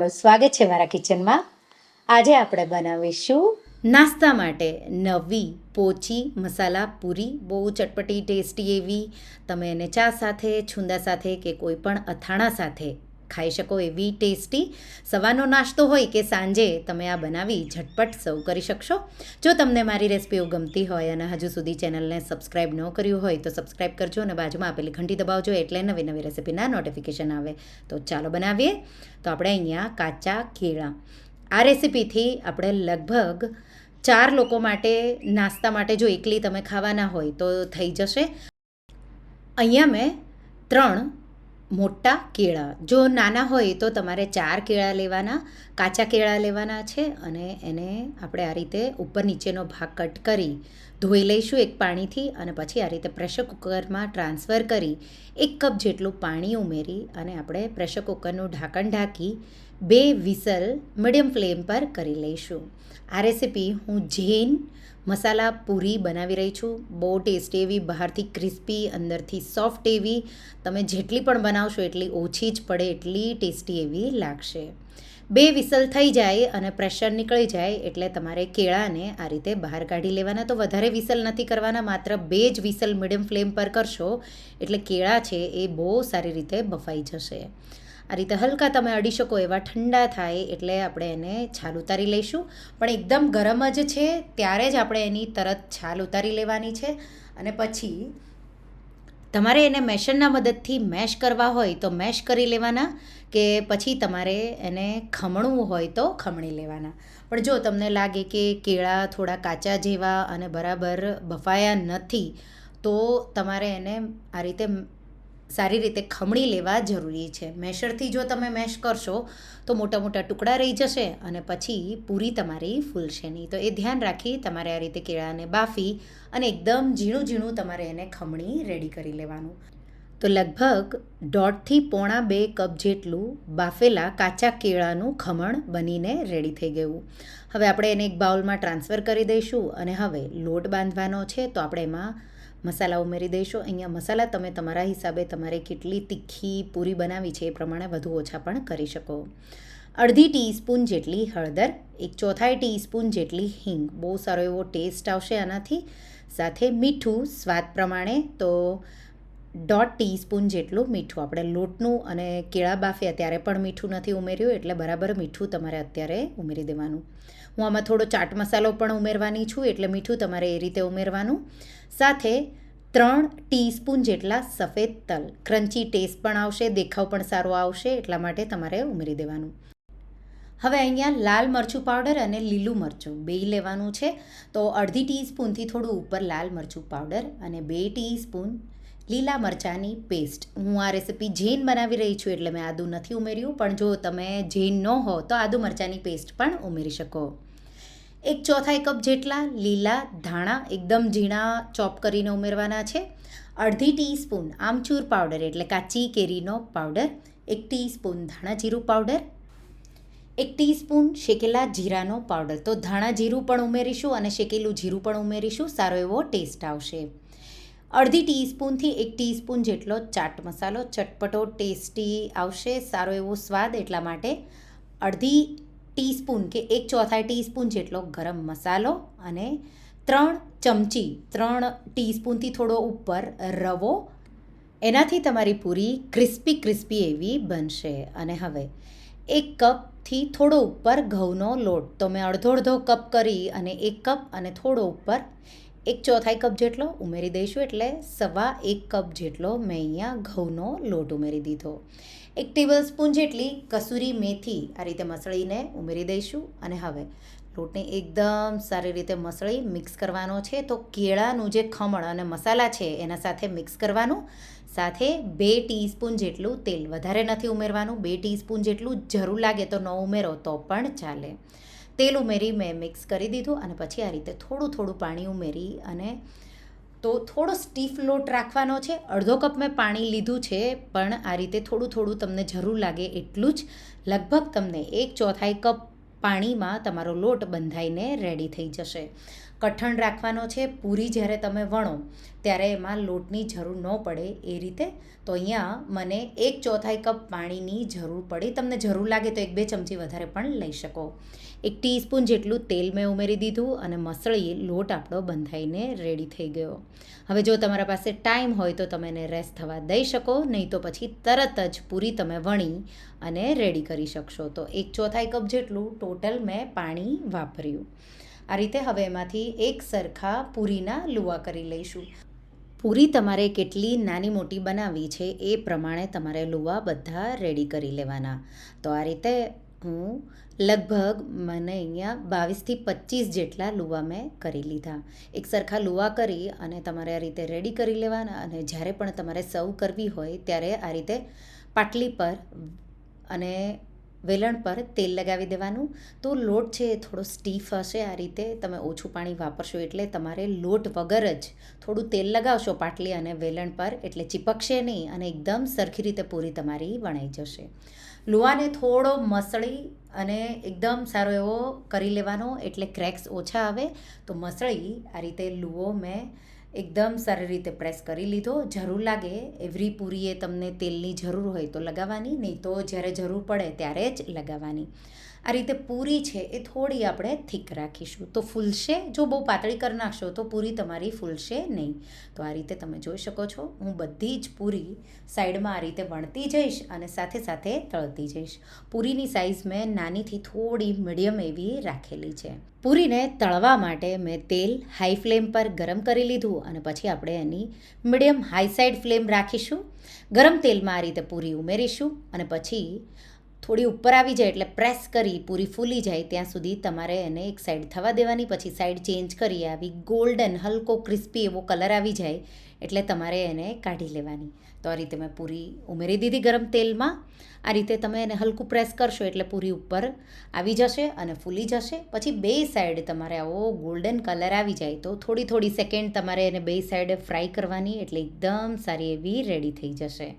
તમારું સ્વાગત છે મારા કિચનમાં. આજે આપણે બનાવીશું નાસ્તા માટે નવી પોચી મસાલા પૂરી. બહુ ચટપટી, ટેસ્ટી એવી. તમે એને ચા સાથે, છુંદા સાથે કે કોઈ પણ અથાણા સાથે ખાઈ શકો એવી ટેસ્ટી સવારનો નાસ્તો હોય કે સાંજે તમે આ બનાવી ઝટપટ સર્વ કરી શકશો. જો તમને મારી રેસિપીઓ ગમતી હોય અને હજુ સુધી ચેનલને સબસ્ક્રાઈબ ન કર્યું હોય તો સબસ્ક્રાઈબ કરજો અને બાજુમાં આપેલી ઘંટી દબાવજો એટલે નવી નવી રેસિપીના નોટિફિકેશન આવે. તો ચાલો બનાવીએ. તો આપણે અહીંયા કાચા કેળા. આ રેસિપીથી આપણે લગભગ ચાર લોકો માટે નાસ્તા માટે જો એકલી તમે ખાવાના હોય તો થઈ જશે. અહીંયા મેં ત્રણ મોટા કેળા. જો નાના હોય તો તમારે ચાર કેળા લેવાના, કાચા કેળા લેવાના છે અને એને આપણે આ રીતે ઉપર નીચેનો ભાગ કટ કરી ધોઈ લઈશું એક પાણીથી અને પછી આ રીતે પ્રેશર કુકરમાં ટ્રાન્સફર કરી એક કપ જેટલું પાણી ઉમેરી અને આપણે પ્રેશર કુકરનું ઢાંકણ ઢાંકી બે વિસલ મીડિયમ ફ્લેમ પર કરી લઈશું. આ રેસીપી હું જૈન મસાલા પૂરી બનાવી રહી છું. બહુ ટેસ્ટી એવી, બહારથી ક્રિસ્પી, અંદરથી સોફ્ટ એવી. તમે જેટલી પણ બનાવશો એટલી ઓછી જ પડે, એટલી ટેસ્ટી એવી લાગશે. બે વિસલ થઈ જાય અને પ્રેશર નીકળી જાય એટલે તમારે કેળાને આ રીતે બહાર કાઢી લેવાના. તો વધારે વિસલ નથી કરવાના, માત્ર બે જ વિસલ મીડિયમ ફ્લેમ પર કરશો એટલે કેળા છે એ બહુ સારી રીતે બફાઈ જશે. આ રીતે હલકા તમે અડી શકો એવા ઠંડા થાય એટલે આપણે એને છાલ ઉતારી લઈશું. પણ એકદમ ગરમ જ છે, ત્યારે જ આપણે એની તરત છાલ ઉતારી લેવાની છે. અને પછી તમારે એને મેશરના મદદથી મેશ કરવા હોય તો મેશ કરી લેવાના કે પછી તમારે એને ખમણવું હોય તો ખમણી લેવાના. પણ જો તમને લાગે કે કેળા થોડા કાચા જેવા અને બરાબર બફાયા નથી, તો તમારે એને આ રીતે સારી રીતે ખમણી લેવા જરૂરી છે. મેશરથી જો તમે મેશ કરશો, તો મોટા મોટા ટુકડા રહી જશે અને પછી પૂરી તમારી ફૂલશે નહીં. તો એ ધ્યાન રાખી તમારે આ રીતે કેળાને બાફી અને એકદમ ઝીણું ઝીણું તમારે એને ખમણી રેડી કરી લેવાનું. તો લગભગ દોઢથી પોણા બે કપ જેટલું બાફેલા કાચા કેળાનું ખમણ બનીને રેડી થઈ ગયું. હવે આપણે એને એક બાઉલમાં ટ્રાન્સફર કરી દઈશું અને હવે લોટ બાંધવાનો છે, તો આપણે એમાં મસાલા ઉમેરી દઈશું. અહીંયા મસાલા તમે તમારા હિસાબે તમારે કેટલી તીખી પૂરી બનાવી છે એ પ્રમાણે વધુ ઓછા પણ કરી શકો. અડધી ટીસ્પૂન જેટલી હળદર, એક ચોથાઈ ટીસ્પૂન જેટલી હિંગ. બહુ સારો એવો ટેસ્ટ આવશે આનાથી. સાથે મીઠું, સ્વાદ પ્રમાણે તો દોઢ ટીસ્પૂન જેટલું મીઠું. આપણે લોટનું અને કેળા બાફ્યા ત્યારે પણ મીઠું નથી ઉમેર્યું, એટલે બરાબર મીઠું તમારે અત્યારે ઉમેરી દેવાનું. હું આમાં થોડો ચાટ મસાલો પણ ઉમેરવાની છું, એટલે મીઠું તમારે એ રીતે ઉમેરવાનું. સાથે ત્રણ ટીસ્પૂન જેટલા સફેદ તલ. ક્રન્ચી ટેસ્ટ પણ આવશે, દેખાવ પણ સારો આવશે, એટલા માટે તમારે ઉમેરી દેવાનું. હવે અહીંયા લાલ મરચું પાવડર અને લીલું મરચું. બે લેવાનું છે. તો અડધી ટીસ્પૂનથી થોડું ઉપર લાલ મરચું પાવડર અને બે ટીસ્પૂન લીલા મરચાંની પેસ્ટ હું આ રેસિપી જૈન બનાવી રહી છું એટલે મેં આદું નથી ઉમેર્યું, પણ જો તમે જૈન ન હો, તો આદુ મરચાંની પેસ્ટ પણ ઉમેરી શકો. એક ચોથાઈ કપ જેટલા લીલા ધાણા એકદમ ઝીણા ચોપ કરીને ઉમેરવાના છે. અડધી ટીસ્પૂન આમચૂર પાવડર એટલે કાચી કેરીનો પાવડર એક ટીસ્પૂન ધાણા જીરું પાવડર એક ટીસ્પૂન શેકેલા જીરાનો પાવડર તો ધાણા જીરું પણ ઉમેરીશું અને શેકેલું જીરું પણ ઉમેરીશું. સારો એવો ટેસ્ટ આવશે. અડધી ટીસ્પૂનથી એક ટીસ્પૂન જેટલો ચાટ મસાલો ચટપટો ટેસ્ટી આવશે, સારો એવો સ્વાદ. એટલા માટે અડધી ટીસ્પૂન કે એક ચોથાઈ ટીસ્પૂન જેટલો ગરમ મસાલો અને ત્રણ ચમચી, ત્રણ ટીસ્પૂનથી થોડો ઉપર રવો. એનાથી તમારી પૂરી ક્રિસ્પી ક્રિસ્પી એવી બનશે. અને હવે એક કપથી થોડો ઉપર ઘઉંનો લોટ. તો મેં અડધો અડધો કપ કરી અને એક કપ અને થોડો ઉપર એક ચોથાઈ કપ જેટલો ઉમેરી દઈશું એટલે સવા એક કપ જેટલો મેં અહીંયા ઘઉંનો લોટ ઉમેરી દીધો. એક ટેબલ સ્પૂન જેટલી કસૂરી મેથી આ રીતે મસળીને ઉમેરી દઈશું અને હવે લોટને એકદમ સારી રીતે મસળી મિક્સ કરવાનો છે. તો કેળાનું જે ખમણ અને મસાલા છે એના સાથે મિક્સ કરવાનું. સાથે બે ટીસ્પૂન જેટલું તેલ વધારે નથી ઉમેરવાનું. બે ટીસ્પૂન જેટલું જરૂર લાગે તો ન ઉમેરો તો પણ ચાલે. તેલ ઉમેરી મેં મિક્સ કરી દીધું અને પછી આ રીતે થોડું થોડું પાણી ઉમેરી અને તો થોડો સ્ટીફ લોટ રાખવાનો છે. અડધો કપ મેં પાણી લીધું છે, પણ આ રીતે થોડું થોડું તમને જરૂર લાગે એટલું જ. લગભગ તમને એક ચોથાઈ કપ પાણીમાં તમારો લોટ બંધાઈને રેડી થઈ જશે. કઠણ રાખવાનો છે, પૂરી જ્યારે તમે વણો, ત્યારે એમાં લોટની જરૂર ન પડે એ રીતે. તો અહીંયા મને એક ચોથાઈ કપ પાણીની જરૂર પડી. તમને જરૂર લાગે તો એક બે ચમચી વધારે પણ લઈ શકો. એક ટીસ્પૂન જેટલું તેલ મેં ઉમેરી દીધું અને મસળી લોટ આપણો બંધાઈને રેડી થઈ ગયો. હવે જો તમારા પાસે ટાઈમ હોય તો તમે એને રેસ્ટ થવા દઈ શકો, નહીં તો પછી તરત જ પૂરી તમે વણી અને રેડી કરી શકશો. તો એક ચોથાઈ કપ જેટલું ટોટલ મેં પાણી વાપર્યું. આ રીતે હવે એમાંથી એક સરખા પૂરીના લુવા કરી લઈશું. પૂરી તમારે કેટલી નાની મોટી બનાવવી છે એ પ્રમાણે તમારે લુવા બધા રેડી કરી લેવાના. તો આ રીતે હું લગભગ મને અહીંયા બાવીસથી પચીસ જેટલા લુવા મેં કરી લીધા. એક સરખા લુવા કરી અને તમારે આ રીતે રેડી કરી લેવાના અને જ્યારે પણ તમારે સર્વ કરવી હોય ત્યારે આ રીતે પાટલી પર અને વેલણ પર તેલ લગાવી દેવાનું. તો લોટ છે એ થોડો સ્ટીફ હશે, આ રીતે તમે ઓછું પાણી વાપરશો એટલે તમારે લોટ વગર જ થોડું તેલ લગાવશો પાટલી અને વેલણ પર, એટલે ચીપકશે નહીં અને એકદમ સરખી રીતે પૂરી તમારી વણાઈ જશે. લુવાને થોડો મસળી અને એકદમ સારો એવો કરી લેવાનો, એટલે ક્રેક્સ ઓછા આવે. તો મસળી આ રીતે લુઓ મેં એકદમ સારી રીતે પ્રેસ કરી લીધો. જરૂર લાગે એવરી પૂરીએ તમને તેલની જરૂર હોય તો લગાવવાની, નહીં તો જ્યારે જરૂર પડે ત્યારે જ લગાવવાની. આ રીતે પૂરી છે એ થોડી આપણે થીક રાખીશું. તો ફૂલશે? જો બહુ પાતળી કરી નાખશો તો પૂરી તમારી ફૂલશે નહીં. તો આ રીતે તમે જોઈ શકો છો, હું બધી જ પૂરી સાઈડમાં આ રીતે વણતી જઈશ અને સાથે સાથે તળતી જઈશ. પૂરીની સાઈઝ મેં નાનીથી થોડી મીડિયમ એવી રાખેલી છે. પૂરીને તળવા માટે મેં તેલ હાઈ ફ્લેમ પર ગરમ કરી લીધું અને પછી આપણે એની મીડિયમ હાઈ સાઈડ ફ્લેમ રાખીશું. ગરમ તેલમાં આ રીતે પૂરી ઉમેરીશું અને પછી થોડી ઉપર આવી જાય એટલે પ્રેસ કરી, પૂરી ફૂલી જાય, ત્યાં સુધી તમારે એને એક સાઈડ થવા દેવાની, પછી સાઈડ ચેન્જ કરી, આવી ગોલ્ડન હલકો ક્રિસ્પી એવો કલર આવી જાય, એટલે તમારે એને કાઢી લેવાની. તો આ રીતે મેં પૂરી ઉમેરી દીધી ગરમ તેલમાં. આ રીતે તમે એને હલકું પ્રેસ કરશો એટલે પૂરી ઉપર આવી જશે અને ફૂલી જશે. પછી બે સાઈડ તમારે આવો ગોલ્ડન કલર આવી જાય, તો થોડી થોડી સેકન્ડ તમારે એને બે સાઈડ ફ્રાય કરવાની, એટલે એકદમ સારી એવી રેડી થઈ જશે.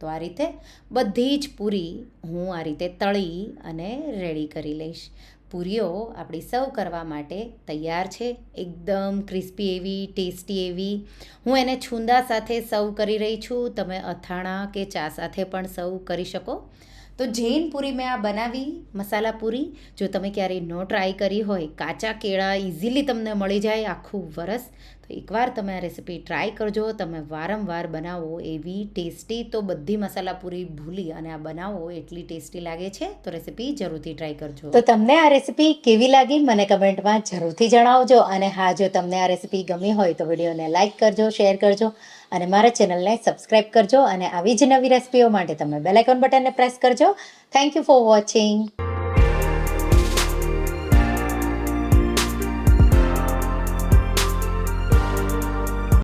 તો આ રીતે બધી જ પૂરી હું આ રીતે તળી અને રેડી કરી લઈશ. પૂરીઓ આપણી સર્વ કરવા માટે તૈયાર છે. એકદમ ક્રિસ્પી એવી, ટેસ્ટી એવી. હું એને છુંદા સાથે સર્વ કરી રહી છું. તમે અથાણા કે ચા સાથે પણ સર્વ કરી શકો. તો જૈન પૂરી મેં આ બનાવી, મસાલા પૂરી. જો તમે ક્યારેય ન ટ્રાય કરી હોય, કાચા કેળા ઇઝીલી તમને મળી જાય આખું વરસ. તો એકવાર તમે આ રેસીપી ટ્રાય કરજો, તમે વારંવાર બનાવો એવી ટેસ્ટી તો બધી મસાલા પૂરી ભૂલી અને આ બનાવો એટલી ટેસ્ટી લાગે છે, તો રેસીપી જરૂરથી ટ્રાય કરજો. તો તમને આ રેસીપી કેવી લાગી મને કમેન્ટમાં જરૂરથી જણાવજો અને હા, જો તમને આ રેસીપી ગમી હોય તો વિડીયોને લાઇક કરજો શેર કરજો. અને મારા ચેનલને સબસ્ક્રાઇબ કરજો અને આવી જ નવી રેસીપીઓ માટે તમે બેલ આઇકોન બટનને પ્રેસ કરજો. Thank you for watching